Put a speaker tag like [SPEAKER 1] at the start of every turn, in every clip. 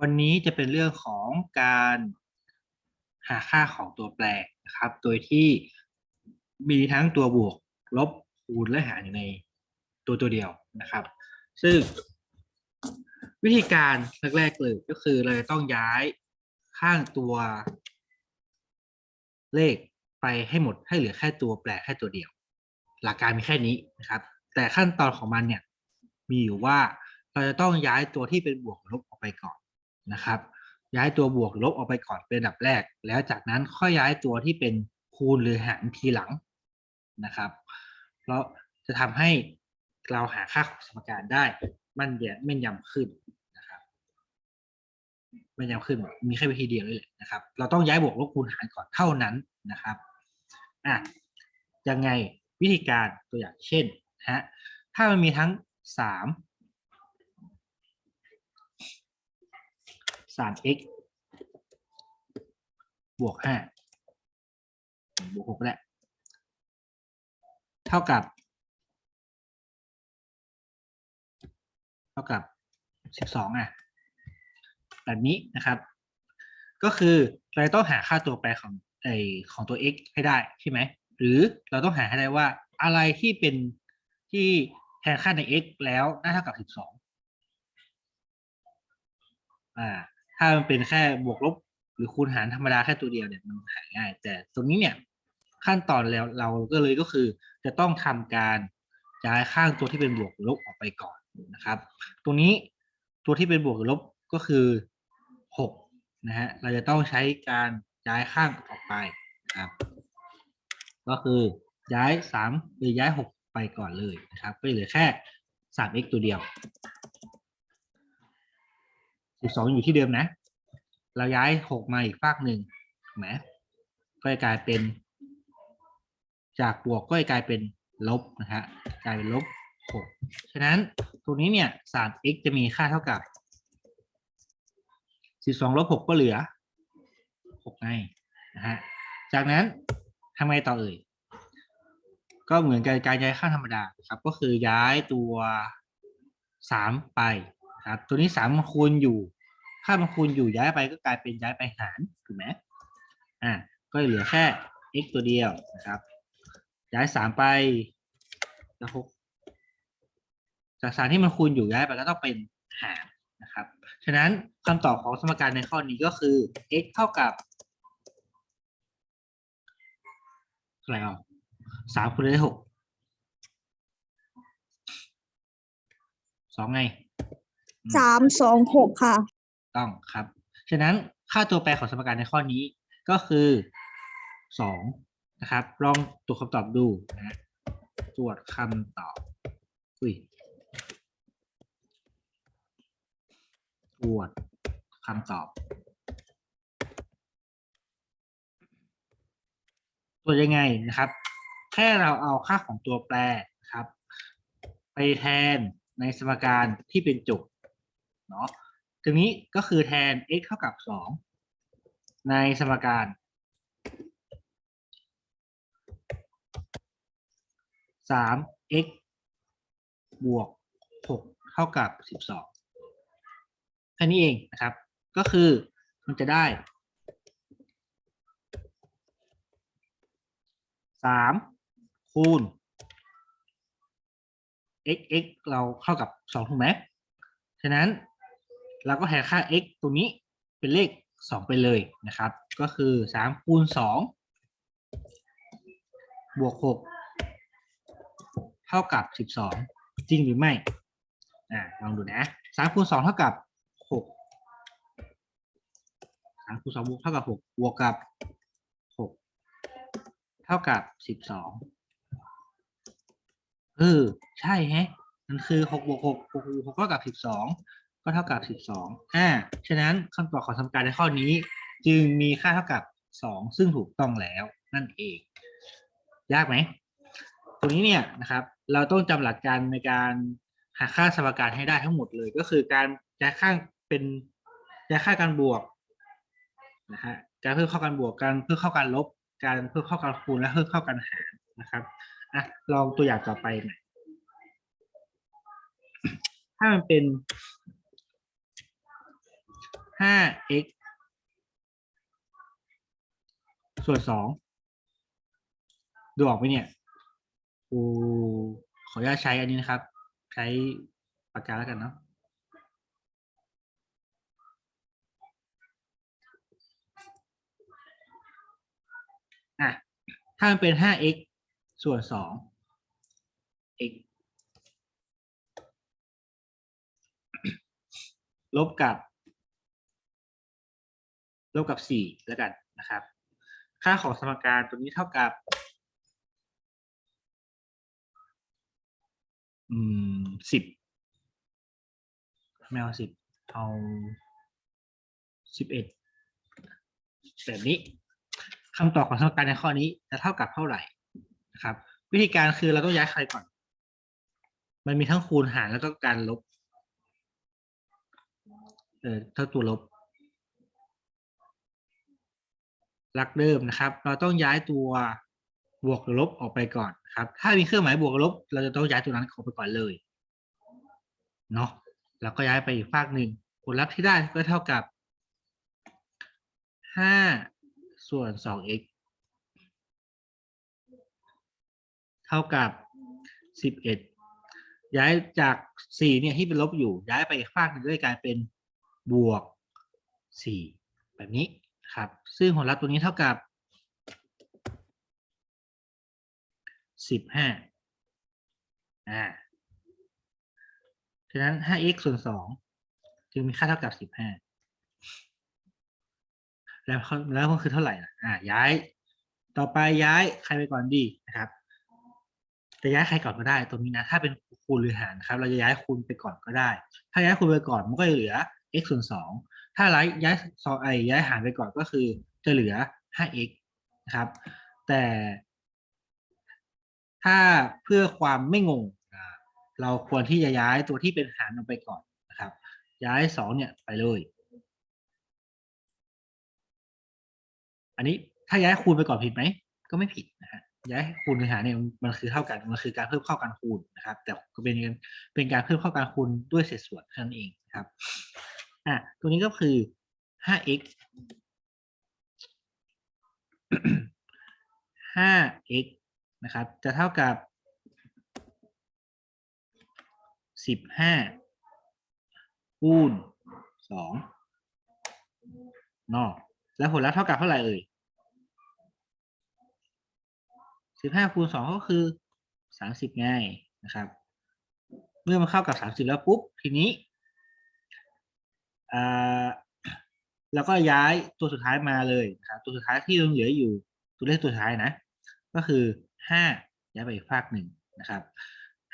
[SPEAKER 1] วันนี้จะเป็นเรื่องของการหาค่าของตัวแปรนะครับ โดยที่มีทั้งตัวบวก ลบ คูณ และหารอยู่ในตัวตัวเดียวนะครับ ซึ่งวิธีการแรกๆเลยก็คือเราจะต้องย้ายข้างตัวเลขไปให้หมดให้เหลือแค่ตัวแปรแค่ตัวเดียว หลักการมีแค่นี้นะครับ แต่ขั้นตอนของมันเนี่ยมีอยู่ว่าเราจะต้องย้ายตัวที่เป็นบวกลบออกไปก่อน นะครับ ย้ายตัวบวกลบออกไปก่อนเป็นอันดับแรก แล้วจากนั้นค่อยย้ายตัวที่เป็นคูณหรือหารทีหลังนะครับ เพราะจะทำให้เราหาค่าของสมการได้มันแยแม่นยำขึ้นนะครับแม่นยำขึ้นมีแค่วิธีเดียวเลยนะครับ เราต้องย้ายบวกลบคูณหารก่อนเท่านั้นนะครับอะยังไงวิธีการตัวอย่างเช่นฮะถ้ามันมีทั้ง 3 ตาม x บวกห้าบวกหกแหละเท่ากับ เท่ากับสิบสองอะแบบนี้นะครับ ก็คือเราต้องหาค่าตัวแปรของไอของตัว x ให้ได้ใช่ไหมหรือเราต้องหาให้ได้ว่าอะไรที่เป็นที่แทนค่าใน x แล้วน่าเท่ากับสิบสองอ่า ถ้ามันเป็นแค่บวกลบ หรือคูณหารธรรมดาแค่ตัวเดียวเนี่ยมันหาง่าย แต่ตรงนี้เนี่ยขั้นตอนแล้วเราก็เลยก็คือ จะต้องทำการย้ายข้างตัวที่เป็นบวกหรือลบออกไปก่อนนะครับ ตรงนี้ตัวที่เป็นบวกหรือลบก็คือหกนะฮะเราจะต้องใช้การย้ายข้างออกไปครับ ก็คือย้ายสามหรือย้ายหกไปก่อนเลยนะครับ ก็เหลือแค่สาม x ตัวเดียว สิบสองอยู่ที่เดิมนะ เราย้ายหกมาอีกฝากหนึ่งถูกไหมก็จะกลายเป็น จากบวกก็จะกลายเป็นลบนะฮะกลายเป็นลบหกฉะนั้นตรงนี้เนี่ยสาม x จะมีค่าเท่ากับสิบสองลบหกก็เหลือหกไงนะฮะจากนั้นทำไงต่อเอ่ยก็เหมือนกับการย้ายค่าธรรมดาครับ ก็คือย้ายตัวสามไป ครับตัวนี้สามมันคูณอยู่ ค่ามันคูณอยู่ย้ายไปก็กลายเป็นย้ายไปหารถูกไหมอ่าก็เหลือแค่ x ตัวเดียวนะครับ ย้ายสามไปแล้หกจากสารที่มันคูณอยู่ย้ายไปก็ต้องเป็นหารนะครับ ฉะนั้นคำตอบของสมการในข้อนี้ก็คือ x เท่ากับอะไรเอสามคูณได้หกสองไง
[SPEAKER 2] สามสองหกค่ะ
[SPEAKER 1] ต้องครับ ฉะนั้นค่าตัวแปรของสมการในข้อนี้ก็คือสองนะครับ ลองตรวจคำตอบดูนะตรวจคำตอบ อุ้ยตรวจคำตอบตรวจยังไงนะครับ แค่เราเอาค่าของตัวแปรนะครับ ไปแทนในสมการที่เป็นจุก เนาะทีนี้ก็คือแทน x เท่ากับสองในสมการสาม x บวกหกเท่ากับสิบสองแค่นี้เองนะครับ ก็คือมันจะได้สามคูณ x x เราเข้ากับสองถูกไหม ฉะนั้น เราก็แทนค่า x ตรงนี้เป็นเลขสองไปเลยนะครับ ก็คือสามคูณสองบวกหกเท่ากับสิบสองจริงหรือไม่อ่าลองดูนะสามคูณสองเท่ากับหกสามคูณสองบวกเท่ากับหกบวกกับหกเท่ากับสิบสองเออใช่แฮะมันคือหกบวกหกหกบวกหกเท่ากับสิบสอง ก็เท่ากับสิบสองอ่า ฉะนั้นคำตอบของสมการในข้อนี้ จึงมีค่าเท่ากับสองซึ่งถูกต้องแล้วนั่นเอง ยากไหม ตรงนี้เนี่ยนะครับ เราต้องจำหลักการในการหาค่าสมการให้ได้ทั้งหมดเลย ก็คือการย้ายข้างเป็นย้ายค่าการบวกนะฮะ การเพิ่มเข้าการบวก การเพิ่มเข้าการลบ การเพิ่มเข้าการคูณ และเพิ่มเข้าการหารนะครับอะลองตัวอย่างต่อไปหน่อยถ้ามันเป็น ถห้า x ส่วนสองดูออกไหมเนี่ยกูขออนุญาตใช้อันนี้นะครับ ใช้ปากกาแล้วกันเนาะอะถ้ามันเป็น 5x ส่วน 2 x ลบกับ ลบกับ4แล้วกันนะครับ ค่าของสมการตัวนี้เท่ากับอืมสิบไม่เอาสิบเอาสิบเอ็ดแบบนี้คำตอบของสมการในข้อนี้จะเท่ากับเท่าไหร่นะครับ วิธีการคือเราต้องย้ายใครก่อน มันมีทั้งคูณหารแล้วก็การลบ เออเท่าตัวลบ ห ลักเดิมนะครับ เราต้องย้ายตัวบวกหรือลบออกไปก่อนครับ ถ้ามีเครื่องหมายบวกลบ เราจะต้องย้ายตัวนั้นออกไปก่อนเลยเนาะแล้วก็ย้ายไปอีกฝากหนึ่งผลลัพธ์ที่ได้ก็เท่ากับห้าส่วนสอง x เท่ากับสิบเอ็ดย้ายจากสี่เนี่ยที่เป็นลบอยู่ ย้ายไปอีกฝากหนึ่งด้วยกลายเป็นบวกสี่แบบนี้ ครับ ซึ่งผลลัพธ์ตัวนี้เท่ากับสิบห้าอ่าฉะนั้น 5x ส่วนสองจึงมีค่าเท่ากับสิบห้าแล้วแล้วก็คือเท่าไหร่ล่ะอ่าย้าย ต่อไปย้ายใครไปก่อนดีนะครับ จะย้ายใครก่อนก็ได้ ตรงนี้นะ ถ้าเป็นคูณหรือหารนะครับ เราจะย้ายคูณไปก่อนก็ได้ ถ้าย้ายคูณไปก่อน มันก็จะเหลือ x ส่วนสองถ้าย้ายย้ายซอไอย้ายหารไปก่อนก็คือจะเหลือ 5x นะครับ แต่ถ้าเพื่อความไม่งง เราควรที่จะย้ายตัวที่เป็นหารออกไปก่อนนะครับ ย้ายสองเนี่ยไปเลย อันนี้ถ้าย้ายคูณไปก่อนผิดไหม ก็ไม่ผิดนะฮะย้ายคูณหรือหารเนี่ยมันคือเท่ากันมันคือการเพิ่มเข้าการคูณนะครับ แต่ก็เป็นเป็นการเพิ่มเข้าการคูณด้วยเศษส่วนเท่านั้นเองนะครับ อะตัวนี้ก็คือ 5x 5x นะครับ จะเท่ากับ 15คูณ2นอก แล้วผลลัพธ์เท่ากับเท่าไหร่เอ่ย 15คูณ2ก็คือ 30ไงนะครับ เมื่อมันเข้ากับ 30 แล้วปุ๊บ ทีนี้ แล้วก็ย้ายตัวสุดท้ายมาเลยนะครับตัวสุดท้ายที่ยังเหลืออยู่ตัวเลขตัวสุดท้ายนะ ก็คือห้าย้ายไปอีกภาคหนึ่งนะครับ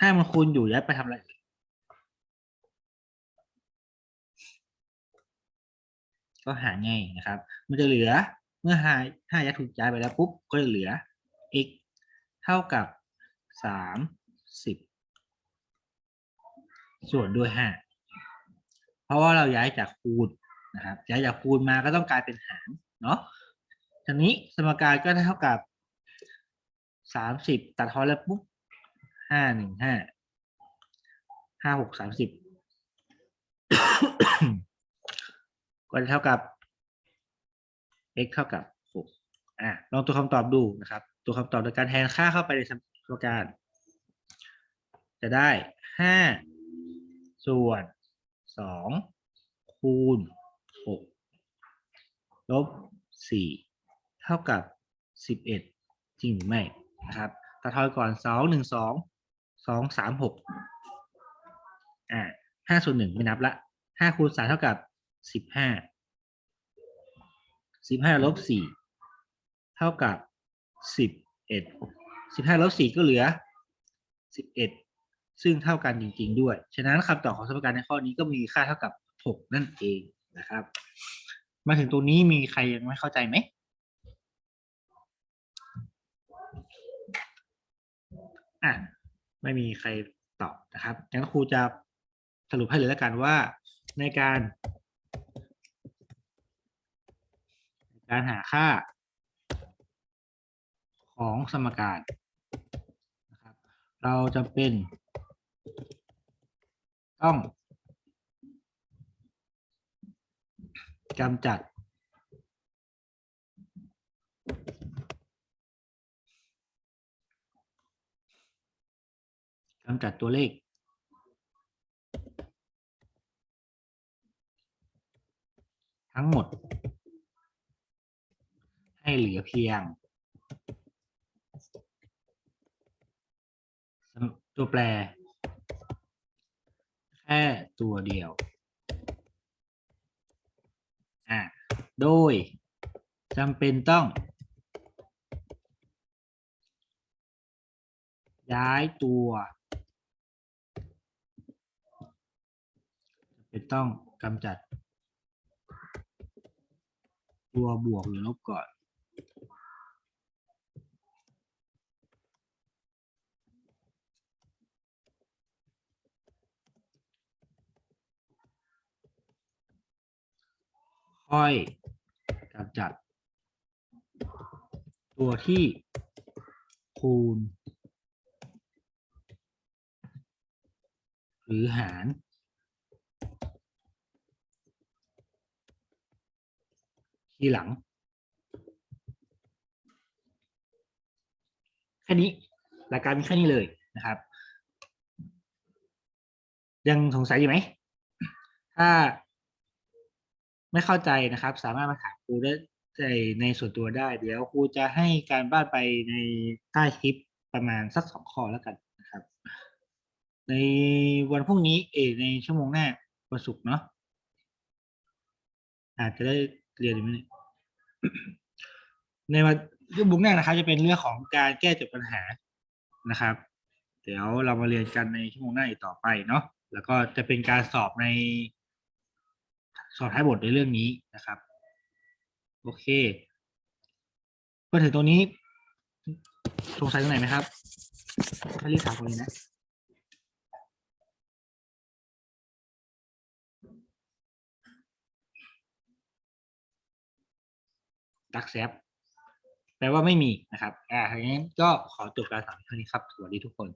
[SPEAKER 1] ห้ามันคูณอยู่ย้ายไปทำอะไรก็หาง่ายนะครับ มันจะเหลือเมื่อห้าห้าย้ายถูกย้ายไปแล้วปุ๊บก็จะเหลือ x เท่ากับสามสิบส่วนด้วยห้า เพราะว่าเราย้ายจากคูณนะครับย้ายจากคูณมาก็ต้องกลายเป็นหารเนาะทีนี้สมการก็เท่ากับสามสิบตัดทอนแล้วปุ๊บห้าหนึ่งห้าห้าหกสามสิบก็จะเท่ากับ x เท่ากับหกอะลองตัวคำตอบดูนะครับ ตัวคำตอบโดยการแทนค่าเข้าไปในสมการ จะได้ห้าส่วน สองคูณหกลบสี่เท่ากับสิบเอ็ดจริงหรือไม่นะครับตัดทอนก่อนสองหนึ่งสองสองสามหกอ่าห้าส่วนหนึ่งไม่นับละห้าคูณสามเท่ากับสิบห้าสิบห้าลบสี่เท่ากับสิบเอ็ดสิบห้าลบสี่ก็เหลือสิบเอ็ด ซึ่งเท่ากันจริง ๆ ด้วย ฉะนั้นคำตอบของสมการในข้อนี้ก็มีค่าเท่ากับ 6 นั่นเองนะครับ มาถึงตรงนี้มีใครยังไม่เข้าใจไหมอะไม่มีใครตอบนะครับงั้นครูจะสรุปให้เลยแล้วกันว่าในการการหาค่าของสมการนะครับ เราจะเป็น ต้องกำจัด กำจัดตัวเลข ทั้งหมด ให้เหลือเพียง ตัวแปร แค่ตัวเดียวอ่าโดยจำเป็นต้อง ย้ายตัวจำเป็นต้องกำจัด ตัวบวกหรือลบก่อน ค่อยกำจัด ตัวที่คูณ หรือหาร ทีหลัง แค่นี้หลักการมีแค่นี้เลยนะครับ ยังสงสัยอยู่ไหมถ้า ไม่เข้าใจนะครับ สามารถมาถามครูได้ในในส่วนตัวได้ เดี๋ยวครูจะให้การบ้านไปในใต้คลิปประมาณสักสองข้อแล้วกันนะครับ ในวันพรุ่งนี้เออในชั่วโมงหน้าวันศุกร์เนาะอาจจะได้เรียนหรือไม่ในวันชั่วโมงหน้านะครับ จะเป็นเรื่องของการแก้จทย์ปัญหานะครับ เดี๋ยวเรามาเรียนกันในชั่วโมงหน้าอีกต่อไปเนาะแล้วก็จะเป็นการสอบใน สอบท้ายบทในเรื่องนี้นะครับ โอเคมาถึงตรงนี้ สงสัยตรงไหนไหมครับถ้ารีบถามตรงนี้นะดักแซฟแปลว่าไม่มีนะครับ อ่าอย่างนั้ก็ขอจบการสอนเท่านี้ครับ สวัสดีทุกคน